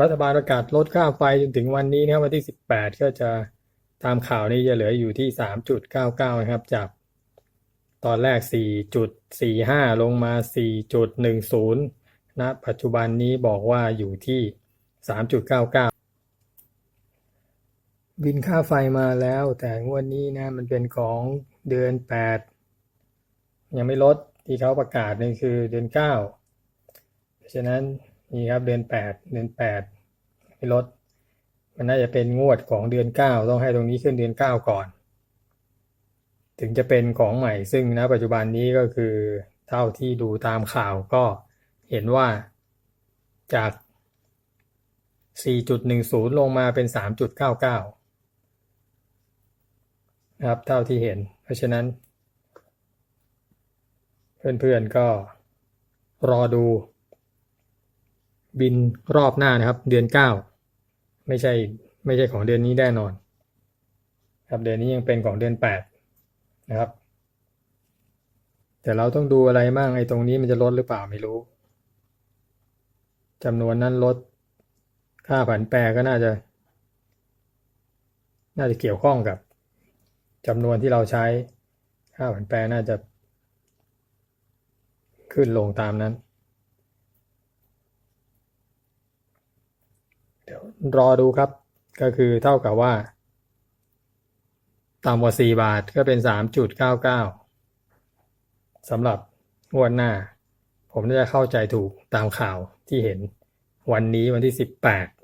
รัฐบาลประกาศลดค่าไฟจนถึงวันนี้นะครับวันที่ 18 ก็จะตามข่าวนี้จะเหลืออยู่ที่ 3.99 นะครับ จากตอนแรก 4.45 ลงมา 4.10ณปัจจุบันนี้บอกว่าอยู่ที่ 3.99 บินค่าไฟมาแล้ว แต่งวดนี้นะมันเป็นของเดือน 8 ยังไม่ลดที่เขาประกาศนี่คือเดือน 9 เพราะฉะนั้น นี่ครับเดือน8เดือน8ไม่ลด มันน่าจะเป็นงวดของเดือน9ต้องให้ตรงนี้ขึ้นเดือน9ก่อน ถึงจะเป็นของใหม่ ซึ่งณปัจจุบันนี้ก็คือเท่าที่ดูตามข่าวก็เห็นว่าจาก 4.10 ลงมาเป็น 3.99 นะครับ เท่าที่เห็น เพราะฉะนั้น เพื่อนๆก็รอดู บินรอบหน้านะครับ เดือนเก้าไม่ใช่ไม่ใช่ของเดือนนี้แน่นอน ครับเดือนนี้ยังเป็นของเดือนแปดนะครับ แต่เราต้องดูอะไรบ้างไอ้ตรงนี้มันจะลดหรือเปล่าไม่รู้จำนวนนั้นลดค่าผันแปรก็น่าจะ น่าจะเกี่ยวข้องกับจำนวนที่เราใช้ค่าผันแปรน่าจะ ขึ้นลงตามนั้น เดี๋ยวรอดูครับ ก็คือเท่ากับว่า ต่ำกว่า 4 บาทก็เป็น 3.99สำหรับงวดหน้า ผมน่าจะเข้าใจถูกตามข่าวที่เห็นวันนี้วันที่ 18